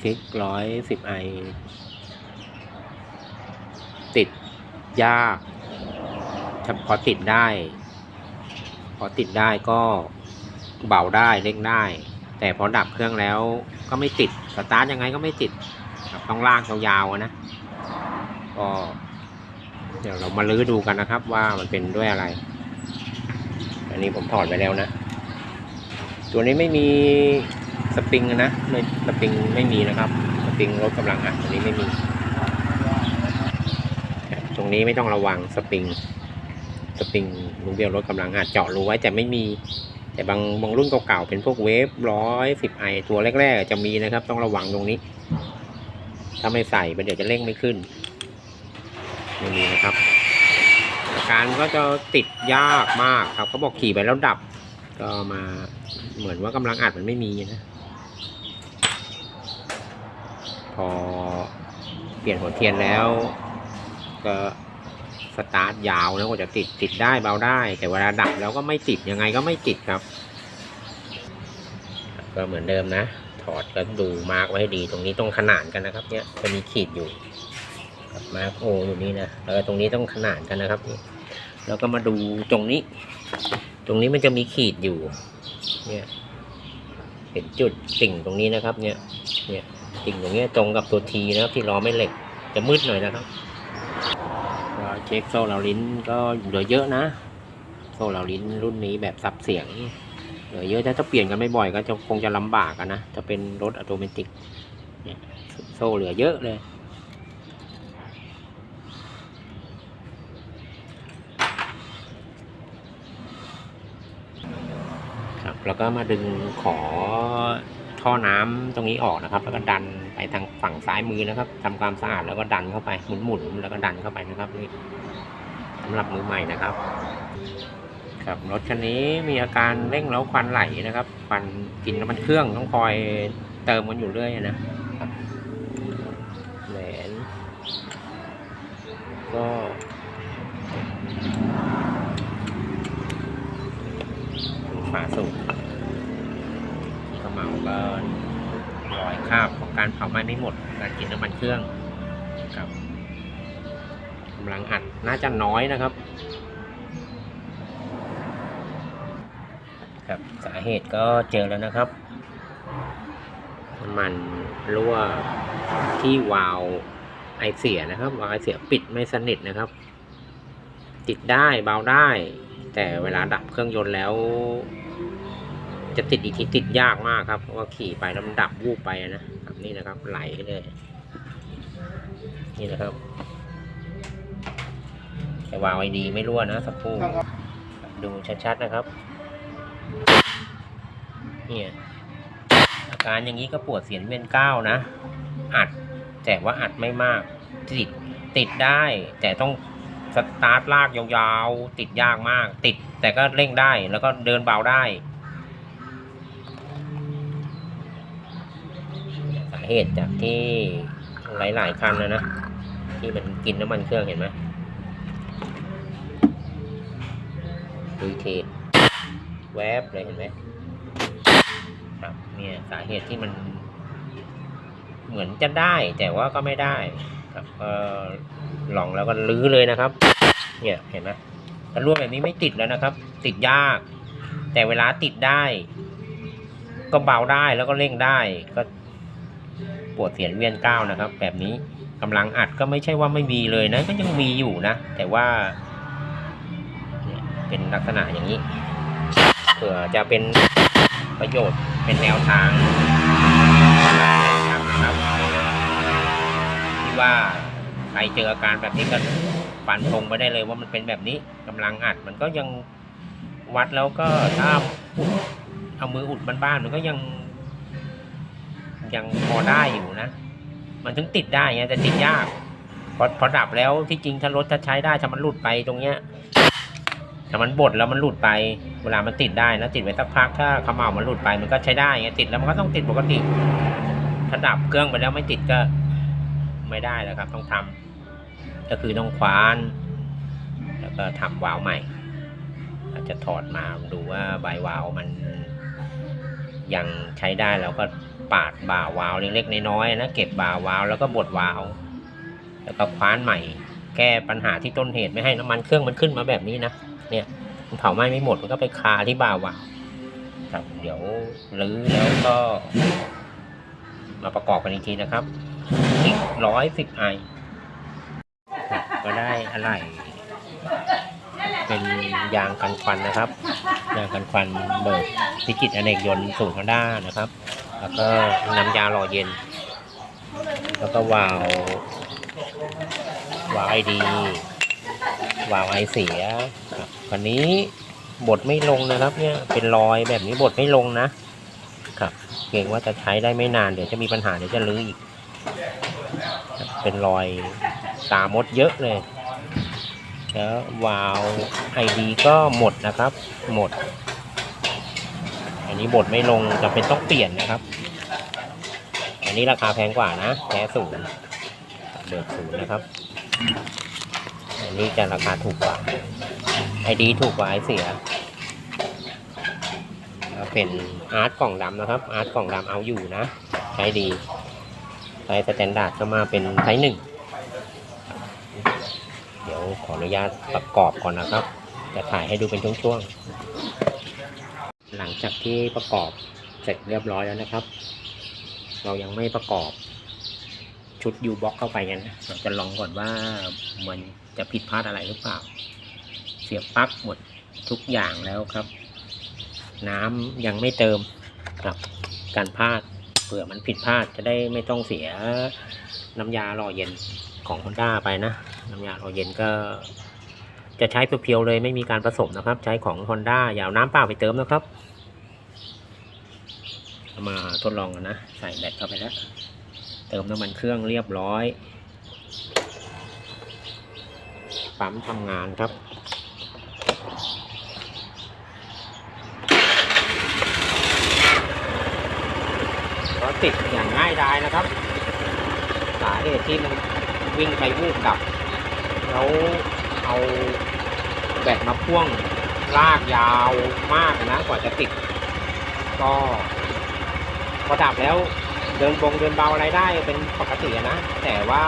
คลิกร้อยสิบไอติดยากพอติดได้ พอติดได้ก็เบาได้เร่งได้ แต่พอดับเครื่องแล้วก็ไม่ติดสตาร์ทยังไงก็ไม่ติดต้องลากยาวๆนะก็เดี๋ยวเรามาลื้อดูกันนะครับ ว่ามันเป็นด้วยอะไร อันนี้ผมถอดไปแล้วนะ ตัวนี้ไม่มี ปริงนะไม่สปริงไม่มีนะครับสปริงลดกำลังอัดตัวนี้ไม่มี ตรงนี้ไม่ต้องระวังสปริงสปริงลูกเดียวลดกำลังอัดเจาะรูไว้แต่ไม่มี แต่บางบางรุ่นเก่าๆเป็นพวกเวฟร้อยสิบไอตัวแรกๆจะมีนะครับ ต้องระวังตรงนี้ ถ้าไม่ใส่เดี๋ยวจะเร่งไม่ขึ้นไม่มีนะครับอาการก็จะติดยากมากครับเขาบอกขี่ไปแล้วดับ ก็มาเหมือนว่ากำลังอัดมันไม่มีนะ พ อเปลี่ยนหัวเทียนแล้ว ก็สตาร์ทยาวนะกว่าจะติดติดได้เบาได้ แต่เวลาดับแล้วก็ไม่ติดยังไงก็ไม่ติดครับ ก็เหมือนเดิมนะ ถอดก็ดูมาร์กไว้ดีตรงนี้ต้องขนานกันนะครับ เนี่ยจะมีขีดอยู่กับมาร์กโออยู่นี่นะแล้วก็ตรงนี้ต้องขนานกันนะครับนี่แล้วก็มาดูตรงนี้ ตรงนี้มันจะมีขีดอยู่ เนี่ยเห็นจุดติ่งตรงนี้นะครับ เนี่ย เนี่ย ติ่งตรงเนี้ยตรงกับตัวทีนะครับที่ล้อไม่เหล็กจะมืดหน่อยนะครับเช็คโซ่เหลาลิ้นก็เหลือเยอะนะ โซ่เหลาลิ้นรุ่นนี้แบบซับเสียงเหลือเยอะถ้าจะเปลี่ยนกันไม่บ่อยก็จะคงจะลำบากอะนะจะเป็นรถอัตโนมัติเนี่ยโซ่เหลือเยอะเลยครับแล้วก็มาดึงขอ ท่อน้ำตรงนี้ออกนะครับ แล้วก็ดันไปทางฝั่งซ้ายมือนะครับทำความสะอาดแล้วก็ดันเข้าไปหมุนหมุนๆแล้วก็ดันเข้าไปนะครับนี่สำหรับมือใหม่นะครับ ครับรถคันนี้มีอาการเร่งแล้วควันไหลนะครับควันกินน้ำมันเครื่องต้องคอยเติมกันอยู่เรื่อยนะแหวนก็ฝาสูบ กระเหมาก็รอยคราบของการเผาไหม้ไม่หมดการกินน้ำมันเครื่องครับกำลังอัดน่าจะน้อยนะครับ ครับสาเหตุก็เจอแล้วนะครับน้ำมันรั่วที่วาล์วไอเสียนะครับวาล์วไอเสียปิดไม่สนิทนะครับ ติดได้เบาได้ แต่เวลาดับเครื่องยนต์แล้ว จะติดอีกทีติดยากมากครับเพราะว่าขี่ไปแล้วมันดับวูบไปนะครับนี่นะครับไหลเลยนี่นะครับแต่วาล์วไอดีไม่รั่วนะสักครู่ดูชัดๆนะครับเนี่ยอาการอย่างนี้ก็ปวดเสียนเวียนก้าวนะ อัดแต่ว่าอัดไม่มากติดติดได้ แต่ต้องสตาร์ทลากยาวๆติดยากมาก ติดแต่ก็เร่งได้แล้วก็เดินเบาได้ เหตุจากที่หลายๆคันนะนะ ที่มันกินน้ำมันเครื่องเห็นไหมดูทีแวบเลยเห็นไหมครับเนี่ยสาเหตุที่มัน เหมือนจะได้ แต่ว่าก็ไม่ได้ครับก็ลองแล้วก็ลื้อเลยนะครับ เนี่ยเห็นไหมถ้ารั่วแบบนี้ไม่ติดแล้วนะครับ ติดยาก แต่เวลาติดได้ ก็เบาได้แล้วก็เร่งได้ก็ วดเสียนเวียนก้าวนะครับ แบบนี้กำลังอัดก็ไม่ใช่ว่าไม่มีเลยนะ ก็ยังมีอยู่นะ แต่ว่าเป็นลักษณะอย่างนี้เผื่อจะเป็นประโยชน์เป็นแนวทางนะครับที่ว่าใครเจออาการแบบนี้ก็ฟันธงไปได้เลยว่ามันเป็นแบบนี้กำลังอัดมันก็ยังวัดแล้วก็ถ้าอุดเอามืออุดบ้านๆมันก็ยัง ยังพอได้อยู่นะ มันถึงติดได้ไงแต่ติดยากพอพอดับแล้วที่จริงถ้ารถถ้าใช้ได้ถ้ามันหลุดไปตรงเนี้ยถ้ามันบดแล้วมันหลุดไป เวลามันติดได้นะติดไว้สักพักถ้าขมเหลามันหลุดไปมันก็ใช้ได้ไงติดแล้วมันก็ต้องติดปกติถ้าดับเครื่องไปแล้วไม่ติดก็ไม่ได้แล้วครับ ต้องทำก็คือต้องคว้าน แล้วก็ทำวาล์วใหม่อาจจะถอดมาดูว่าใบวาล์วมัน ยังใช้ได้เราก็ปาดบ่าวาวเล็กๆน้อยๆนะเก็บบ่าวาวแล้วก็บดวาว แล้วก็คว้านใหม่ แก้ปัญหาที่ต้นเหตุไม่ให้น้ำมันเครื่องมันขึ้นมาแบบนี้นะเนี่ยมันเผาไหม้ไม่หมดมันก็ไปคาที่บ่าวาวครับเดี๋ยวรื้อแล้วก็มาประกอบกันอีกทีนะครับอีกร้อยสิบไอก็ได้อะไร เป็นยางกันควันนะครับ ยางกันควันเบิกพิจิตอเนกยนต์สูตรฮอนด้านะครับ แล้วก็น้ำยาหล่อเย็น แล้วก็วาล์ววาล์วไอดีวาล์วไอเสียครับคันนี้บดไม่ลงนะครับ เนี่ยเป็นรอยแบบนี้บดไม่ลงนะครับเกรงว่าจะใช้ได้ไม่นานเดี๋ยวจะมีปัญหาเดี๋ยวจะรื้ออีก เป็นรอยตามดเยอะเลย แล้ววาล์วไอดีก็หมดนะครับ หมด อันนี้บดไม่ลงจำเป็นต้องเปลี่ยนนะครับ อันนี้ราคาแพงกว่านะแท้ศูนย์เบิกศูนย์นะครับ อันนี้จะราคาถูกกว่าไอดีถูกกว่าไอเสียแล้วเป็นอาร์ตกล่องดำนะครับ อาร์ตกล่องดำเอาอยู่นะ ใช้ดีไซส์สแตนดาร์ดก็มาเป็นไซส์หนึ่ง เดี๋ยวขออนุญาตประกอบก่อนนะครับ จะถ่ายให้ดูเป็นช่วงๆ หลังจากที่ประกอบเสร็จเรียบร้อยแล้วนะครับ เรายังไม่ประกอบชุดยูบ็อกเข้าไปกันะเราจะลองก่อนว่ามันจะผิดพลาดอะไรหรือเปล่า เสียบปลั๊กหมดทุกอย่างแล้วครับ น้ำยังไม่เติมครับ การพลาดเผื่อมันผิดพลาดจะได้ไม่ต้องเสียน้ำยาหล่อเย็นของ Honda ไปนะ น้ำยาหล่อเย็นก็ จะใช้เพียวๆเลยไม่มีการผสมนะครับ ใช้ของ Honda อย่าเอาน้ำเปล่าไปเติมนะครับามาทดลองกันนะ ใส่แบตเข้าไปแล้ว เติมน้ำมันเครื่องเรียบร้อย ปั๊มทำงานครับก็ติดอย่างง่ายดายนะครับ สาเหตุที่มันวิ่งไปวูบดับ แล้วเอาแบตมาพ่วงลากยาวมากนะกว่าจะติด ก็พอดับแล้วเดินบงเดินเบาอะไรได้เป็นปกตินะ แต่ว่า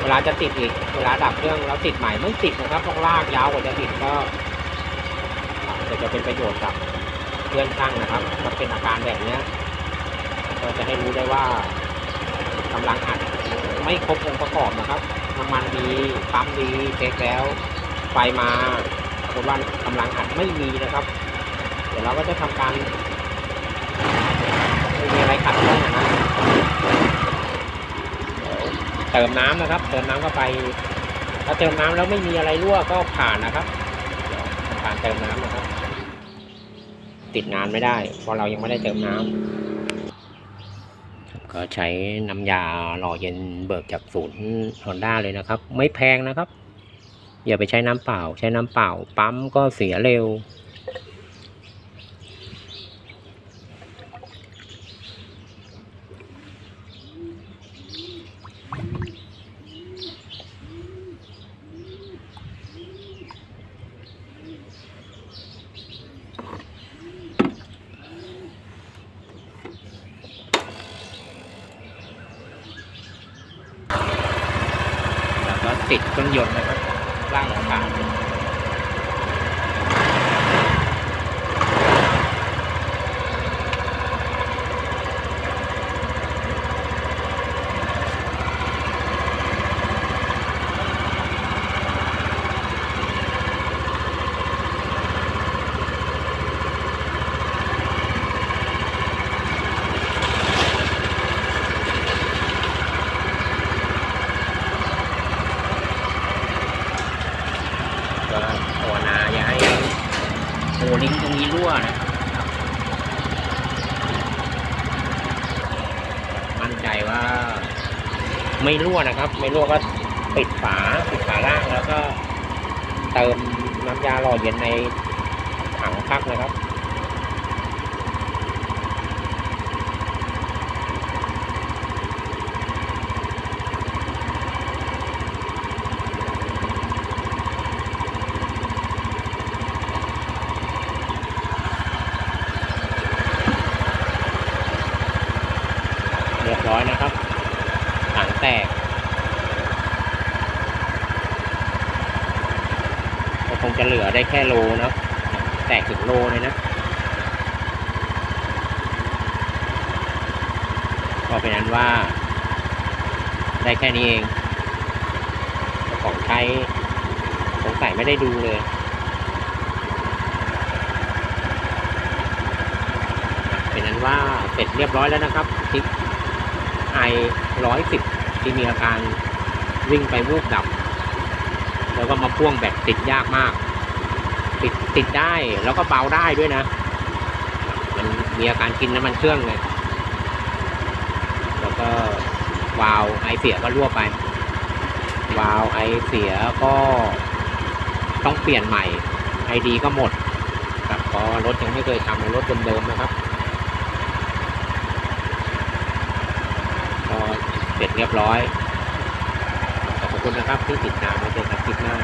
เวลาจะติดอีก เวลาดับเครื่องแล้วติดใหม่ไม่ติดนะครับต้องลากยาวกว่าจะติดก็จะจะเป็นประโยชน์กับเพื่อนช่างนะครับถ้าเป็นอาการแบบเนี้ยก็จะให้รู้ได้ว่ากำลังอัดไม่ครบองค์ประกอบนะครับ น้ำมันดีปั๊มดีเช็คแล้ว ไฟมาคนว่ากำลังอัดไม่มีนะครับ เดี๋ยวเราก็จะทำการไม่มีอะไรขัดข้องนะเติมน้ำนะครับ เติมน้ำเข้าไป ถ้าเติมน้ำแล้วไม่มีอะไรรั่วก็ผ่านนะครับเดี๋ยวทำการเติมน้ำนะครับ ติดนานไม่ได้ เพราะเรายังไม่ได้เติมน้ำ ก็ใช้น้ำยาหล่อเย็นเบิกจากศูนย์ฮอนด้าเลยนะครับ ไม่แพงนะครับ อย่าไปใช้น้ำเปล่า ใช้น้ำเปล่า ปั๊มก็เสียเร็ว ติดเครื่องยนต์นะครับล่างขาก็ ภาวนาอย่าให้โอลิงตรงนี้รั่วนะมั่นใจว่า ไม่รั่วนะครับ ไม่รั่วก็ปิดฝาปิดฝาล่างแล้วก็ เติมน้ำยาหล่อเย็นในถังพักนะครับ เรียบร้อยนะครับถังแตก ก็คง จะเหลือได้แค่โลเนะแตกถึงโลเลยนะก็เป็นนั้นว่า ได้แค่นี้เองของใช้สงสัยไม่ได้ดูเลยเป็นนั้นว่าเสร็จเรียบร้อยแล้วนะครับคลิปไอร้อยสิบที่มีอาการวิ่งไปวูบดับ แล้วก็มาพ่วงแบบติดยากมาก ติดได้แล้วก็เบาได้ด้วยนะ มันมีอาการกินน้ำมันเครื่องเลยแล้วก็วาล์วไอเสียก็รั่วไป วาล์วไอเสียก็ต้องเปลี่ยนใหม่ไอดีก็หมดครับเพราะรถยังไม่เคยทำรถเดิมๆนะครับก็เสร็จเรียบร้อยขอบคุณนะครับที่ติดตามมาเจอกันคลิปหน้า